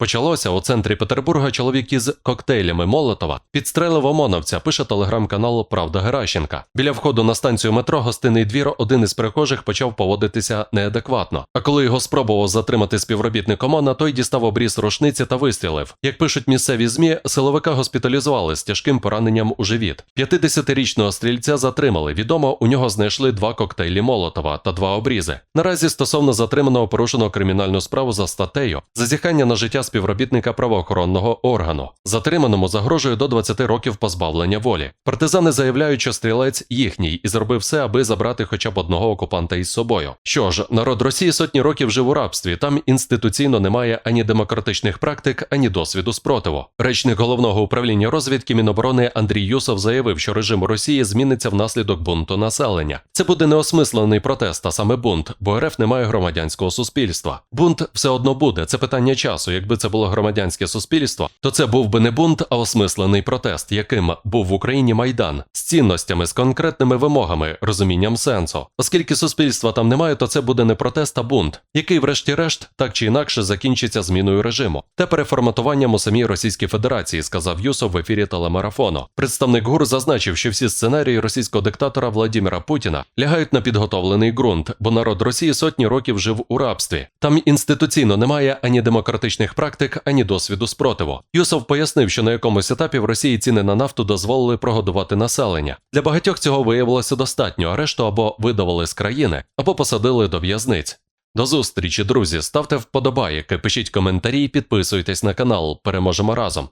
Почалося у центрі Петербурга чоловік із коктейлями Молотова підстрелив ОМОНовця, пише телеграм-канал Правда Геращенка. Біля входу на станцію метро гостинний двір один із перехожих почав поводитися неадекватно. А коли його спробував затримати співробітник ОМОНа, той дістав обріз рушниці та вистрілив. Як пишуть місцеві змі, силовика госпіталізували з тяжким пораненням у живіт. 50-річного стрільця затримали. Відомо, у нього знайшли два коктейлі Молотова та два обрізи. Наразі стосовно затриманого порушено кримінальну справу за статтею зазіхання на життя співробітника правоохоронного органу. Затриманому загрожує до 20 років позбавлення волі. Партизани заявляють, що стрілець їхній і зробив все, аби забрати хоча б одного окупанта із собою. Що ж, народ Росії сотні років жив у рабстві. Там інституційно немає ані демократичних практик, ані досвіду спротиву. Речник головного управління розвідки Міноборони Андрій Юсов заявив, що режим Росії зміниться внаслідок бунту населення. Це буде неосмислений протест, а саме бунт, бо РФ не має громадянського суспільства. Бунт все одно буде. Це питання часу. Якби це було громадянське суспільство, то це був би не бунт, а осмислений протест, яким був в Україні майдан з цінностями, з конкретними вимогами, розумінням сенсу. Оскільки суспільства там немає, то це буде не протест, а бунт, який, врешті-решт, так чи інакше закінчиться зміною режиму та переформатуванням у самій Російській Федерації, сказав Юсов в ефірі телемарафону. Представник ГУР зазначив, що всі сценарії російського диктатора Владіміра Путіна лягають на підготовлений ґрунт, бо народ Росії сотні років жив у рабстві. Там інституційно немає ані демократичних практик, ані досвіду спротиву. Юсов пояснив, що на якомусь етапі в Росії ціни на нафту дозволили прогодувати населення. Для багатьох цього виявилося достатньо, а решту або видавали з країни, або посадили до в'язниць. До зустрічі, друзі. Ставте вподобайки, пишіть коментарі, підписуйтесь на канал. Переможемо разом.